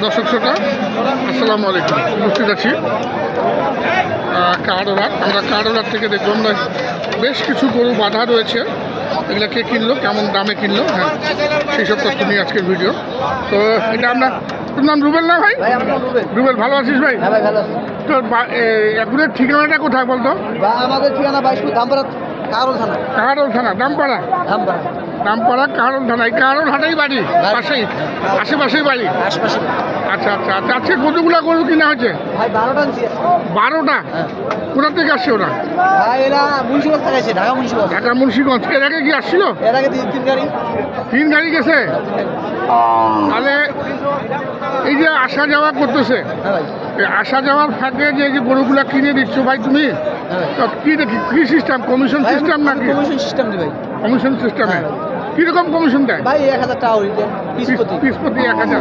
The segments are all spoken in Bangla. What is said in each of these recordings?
দর্শক শ্রোতা আসসালামু আলাইকুম। উপস্থিত আছি। কারোরাত আমরা কারোরাত থেকে দেখব আমরা বেশ কিছু গরু বাধা রয়েছে। এগুলা কে কিনলো কেমন দামে কিনলো হ্যাঁ সেই সব তথ্য নিয়ে আজকের ভিডিও। তো এটা আমরা তোর নাম রুবেল না ভাই? রুবেল। ভালো আছিস ভাই? হ্যাঁ তোর বা- এ, এখনের ঠিকানাটা কোথায় বলতো? আমাদের ঠিকানা বাইশপুর কারণ থানা। কাহারল থানা দামপাড়া? দামপাড়া। কাহারল থানা এই কাহারল হাটেই বাড়ি পাশেই আশেপাশেই বাড়ি। আশপাশে আচ্ছা আচ্ছা আচ্ছা আজকে কতগুলা গরু কিনা হয়েছে? ভাই বারোটা আনছি। বারোটা? হ্যাঁ। কোথা থেকে আসছে ওরা? ভাই এরা মুন্সিগঞ্জ থেকে আসছে ঢাকা মুন্সিগঞ্জ। ঢাকা মুন্সিগঞ্জ। এর আগে কি আসছিল? এর আগে তিন গাড়ি। তিন গাড়ি গেছে? তাহলে এই যে আসা যাওয়া করতেছে হ্যাঁ এই আসা যাওয়ার ফাঁকে যে এই যে গরুগুলা কিনে দিচ্ছ ভাই তুমি হ্যাঁ তো কি দেখি কি সিস্টেম কমিশন সিস্টেম নাকি? কমিশন সিস্টেম ভাই। কমিশন সিস্টেমে কীরকম কমিশন দেয়? ভাই এক হাজার টাকা হইতে পিস প্রতি। পিস এক হাজার।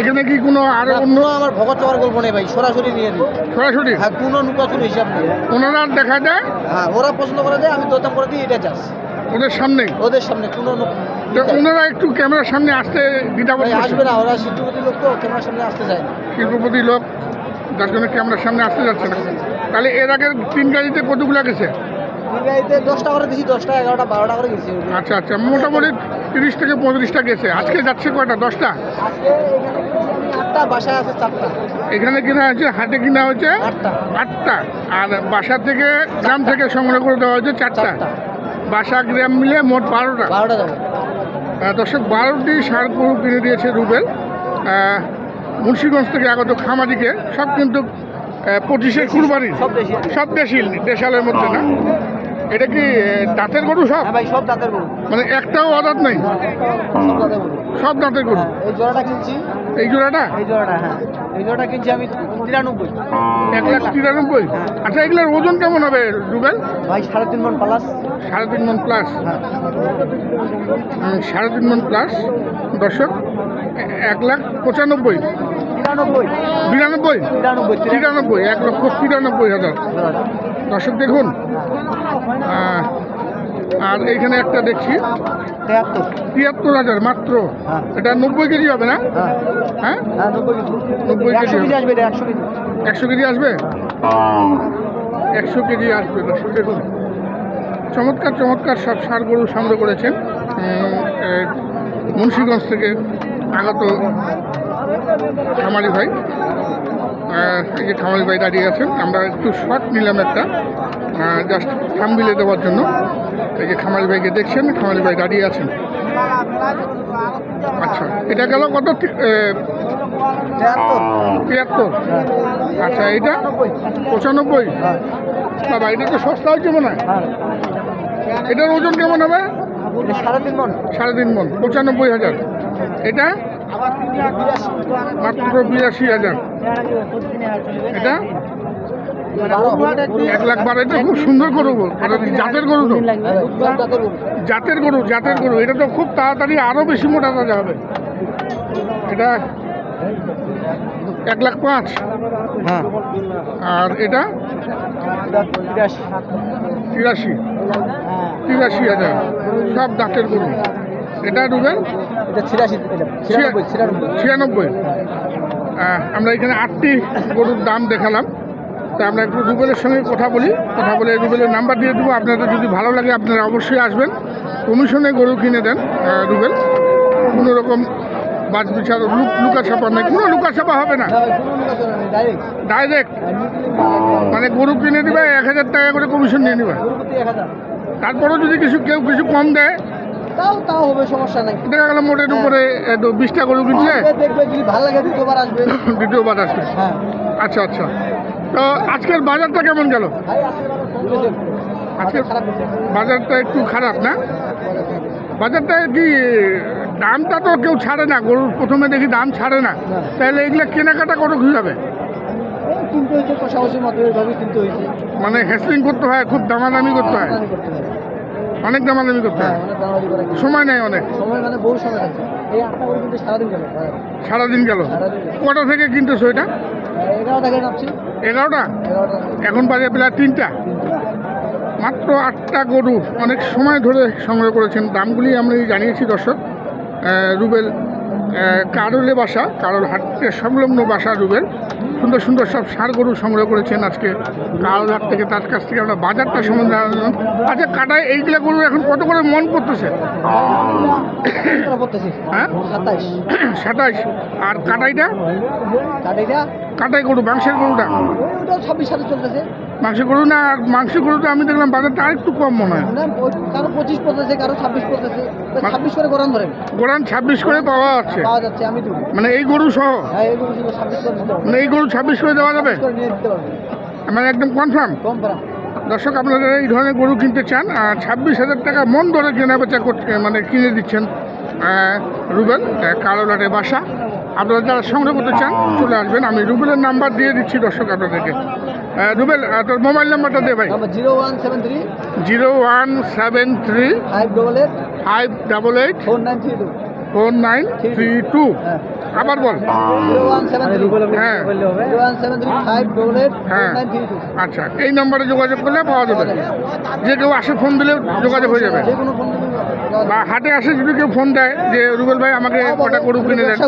এখানে কি কোনো আরও অন্য আমার ভগত চলার গল্প নেই ভাই সরাসরি নিয়ে দিই সরাসরি? হ্যাঁ কোনো নুকাচুর হিসাব নেই। ওনারা দেখা যায় হ্যাঁ ওরা পছন্দ করে দেয় আমি দরদাম করে দিই এটা চাষ ওদের সামনেই? ওদের সামনে কোনো ওনারা একটু ক্যামেরার সামনে আসতে ভাই আসবে না ওরা শিল্পপতি লোক তো ক্যামেরার সামনে আসতে চায় না। শিল্পপতি লোক যার জন্য ক্যামেরার সামনে আসতে যাচ্ছে না। তাহলে এর আগে তিন গাড়িতে কতগুলো গেছে? গাড়িতে দশটা করে দিছি দশটা এগারোটা বারোটা করে গেছি আচ্ছা আচ্ছা মোটামুটি তিরিশ থেকে পঁয়ত্রিশটা গেছে। আজকে যাচ্ছে কয়টা? দশটা? আজকে এখানে কিনছি আটটা বাসায় আছে চারটা। এখানে কিনা হয়েছে? হাটে কিনা হয়েছে? আটটা। আর বাসা থেকে গ্রাম থেকে সংগ্রহ করে দেওয়া হয়েছে চারটা। বাসা গ্রাম মিলে মোট বারোটা। বারোটা যাবে। দর্শক বারোটি সার গরু কিনে দিয়েছে রুবেল। মুন্সিগঞ্জ থেকে আগত খামারিকে। সব কিন্তু আহ, পঁচিশের কুরবানি সব দেশি। সব দেশি দেশালের মধ্যে না? এটা কি দাঁতের গরু সব? হ্যাঁ ভাই সব দাঁতের গরু। মানে একটাও অদাত নাই? সব দাঁতের গরু। সব দাঁতের গরু। হ্যাঁ, এই জোড়াটা কিনছি। এই জোড়াটা? এই জোড়াটা হ্যাঁ। এই জোড়াটা কিনছি আমি তিরানব্বই। এক লাখ তিরানব্বই? আচ্ছা এগুলোর ওজন কেমন হবে রুবেল? ভাই সাড়ে তিন মন প্লাস সাড়ে তিন মন প্লাস হ্যাঁ। সাড়ে তিন মন প্লাস দর্শক এক লাখ পঁচানব্বই। তিরানব্বই। বিরানব্বই? তিরানব্বই তিরানব্বই। এক লক্ষ তিরানব্বই হাজার। দর্শক দেখুন আর এইখানে একটা দেখছি। তিয়াত্তর। হাজার মাত্র। হ্যাঁ। এটা নব্বই কেজি হবে না? হ্যাঁ। হ্যাঁ? হ্যাঁ নব্বই কেজি। একশো কেজি কেজি আসবে একশো কেজি। আসবে? একশো কেজি আসবে দর্শক দেখুন। চমৎকার চমৎকার সব সার গরু সংগ্রহ করেছেন। মুন্সিগঞ্জ থেকে আগত খামারি ভাই। এই যে খামারি ভাই দাঁড়িয়ে আছেন। আমরা একটু শর্ট নিলাম একটা জাস্ট থামবিলে দেওয়ার জন্য। এই যে খামারি ভাইকে দেখছেন খামারি ভাই দাঁড়িয়ে আছেন। আচ্ছা এটা গেল কত তিয়াত্তর। আচ্ছা এইটা? পঁচানব্বই? বাবা এটা তো সস্তা হচ্ছে মনে হয়। হ্যাঁ। এটার ওজন কেমন হবে? সাড়ে তিন মন। সাড়ে তিন মন পঁচানব্বই হাজার। এটা? মাত্র বিরাশি হাজার। এটা? এক লাখ বারো এটা খুব সুন্দর গরু এটা জাতের গরু তো? জাতের গরু জাতের গরু। এটা তো খুব তাড়াতাড়ি আরও বেশি মোটা তাজা হবে। এটা এক লাখ পাঁচ। হ্যাঁ। আর এটা? তিরাশি। তিরাশি হাজার। সব দাঁতের গরু। এটা রুবেল এটা ছিয়াশি এটা ছিয়ানব্বই আমরা এখানে আটটি গরুর দাম দেখালাম। তা আমরা একটু রুবেলের সঙ্গে কথা বলি। কথা বলে রুবেলের নাম্বার দিয়ে দেবো। আপনাদের যদি ভালো লাগে আপনারা অবশ্যই আসবেন। কমিশনে গরু কিনে দেন রুবেল। কোনো রকম বাজ বিচার লুক ছাপা নেই। কোনো লুকা ছাপা হবে না। ডাইরেক্ট ডাইরেক্ট মানে গরু কিনে দিবে এক হাজার টাকা করে কমিশন নিয়ে নেবে। তারপরেও যদি কিছু কেউ কিছু কম দেয় তাও তাও হবে সমস্যা নাই। দেখা গেল মোটের উপরে একটু বিশটা গরু কিনছে? দেখবে যদি ভালো লাগে দ্বিতীয়বার আসবে। দ্বিতীয়বার আসবে। হ্যাঁ। আচ্ছা আচ্ছা। তো আজকের বাজারটা কেমন গেল? ভাই আজকে আবার কম গেছে। আজকে খারাপ গেছে। বাজারটা একটু খারাপ না? বাজারটা কি দামটা তো কেউ ছাড়ে না। গরুর প্রথমে দেখি দাম ছাড়ে না। তাহলে এগুলো কেনাকাটা কত কী হবে? কিনতে হয়েছে কষাকষির মতো এইভাবে কিনতে হয়েছে। মানে হ্যাসলিং করতে হয় খুব দামাদামি করতে হয়। অনেক দামাদামি করতে হ্যাঁ। হয় সময় নেই অনেক। সময় মানে বহু সময় আছে এই আটটা করে কিন্তু সারাদিন গেল। হ্যাঁ, সারাদিন গেল। কটা থেকে কিনতেছো এটা? থেকে নামছি। এগারোটা? এগারোটা এখন বাজে প্রায় তিনটা। মাত্র আটটা গরু অনেক সময় ধরে সংগ্রহ করেছেন। দামগুলি আমি জানিয়েছি দর্শক। রুবেল কারলে বাসা কারল হাটের সংলগ্ন বাসা রুবেল। সুন্দর সুন্দর সব সার গরু সংগ্রহ করেছেন আজকে। কারল হাট থেকে তার কাছ থেকে আমরা বাজারটা সম্বন্ধে জানলাম। আচ্ছা কাটায় এইগুলো গরু এখন কত করে মন করতেছে? পড়তেছে হ্যাঁ? সাতাইশ। আর কাটাইটা? কাটাই গরু মাংসের গরুটা? ছাব্বিশ সালে চলতেছে। মাংস গরু না মাংস গরুটা আমি দেখলাম বাজারটা আর একটু কম মনে হয়। কারও পঁচিশ পড়তেছে কারও ছাব্বিশ পড়তেছে ছাব্বিশ করে গোড়ান ধরেন গোড়ান ছাব্বিশ করে পাওয়া যাচ্ছে। পাওয়া যাচ্ছে আমি মানে এই গরু সহ? হ্যাঁ এগুলো ছাব্বিশ করে মানে এই গরু ছাব্বিশ করে দেওয়া যাবে? মানে একদম কনফার্ম দর্শক আপনারা এই ধরনের গরু কিনতে চান আর ছাব্বিশ হাজার টাকা মন ধরে কেনা বেচা করতে মানে কিনে দিচ্ছেন রুবেল আহ, কালোলাটে বাসা। আপনারা যারা সংগ্রহ করতে চান চলে আসবেন। আমি রুবেলের নাম্বার দিয়ে দিচ্ছি দর্শক আপনাদেরকে। রুবেল তোর মোবাইল নাম্বারটা দে ভাই। Zero one seven three zero one seven three five double eight five double eight four nine three two. Four nine three two. হ্যাঁ। আবার বল। হ্যাঁ। One seven three five double eight হ্যাঁ। আচ্ছা এই নম্বরে যোগাযোগ করলে পাওয়া যাবে। যে কেউ আসে ফোন দিলে যোগাযোগ হয়ে যাবে। যে বা হাটে আসে যদি কেউ ফোন দেয় যে রুবেল ভাই আমাকে কটা গরু কিনে দেন।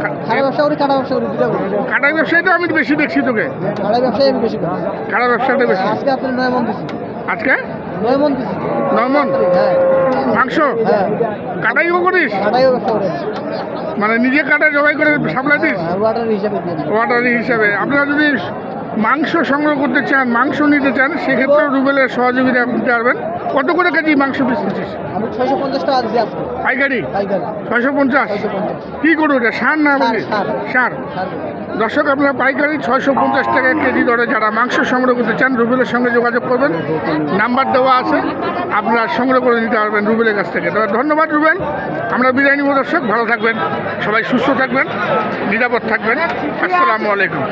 খারাপ ব্যবসা করি কাটা ব্যবসা করি দুটা করি ব্যবসায়টা আমি বেশি দেখছি তোকে। খারাপ ব্যবসায় আমি বেশি করি। ব্যবসাটা বেশি। আজকে আপনি নয় মন দিছি। আজকে? নয় মন দিছি। নমন হ্যাঁ। মাংস? হ্যাঁ। কাটাইও করিস? কাটাইও ব্যবসা করি। মানে নিজে কাটা জবাই করে সাপ্লাই দিস? হ্যাঁ ওয়াটার হিসাবে দিয়ে ওয়াটারি হিসাবে। আপনারা যদি মাংস সংগ্রহ করতে চান মাংস নিতে চান সেক্ষেত্রে রুবেলের সহযোগিতা নিতে পারবেন। কত করে কেজি মাংস বেচতেছিস আমি ছয়শো পঞ্চাশ টাকা দিচ্ছি আজকে। পাইকারি? পাইকারি। ছয়শো পঞ্চাশ? কী করব এটা? সার না বলি সার, দর্শক আপনারা পাইকারি ছয়শো পঞ্চাশ টাকা কেজি দরে যারা মাংস সংগ্রহ করতে চান রুবেলের সঙ্গে যোগাযোগ করবেন। নাম্বার দেওয়া আছে। আপনারা সংগ্রহ করে নিতে পারবেন রুবেলের কাছ থেকে। তবে ধন্যবাদ রুবেল। আমরা বিদায় নিব দর্শক। ভালো থাকবেন। সবাই সুস্থ থাকবেন। নিরাপদ থাকবেন। আসসালামু আলাইকুম।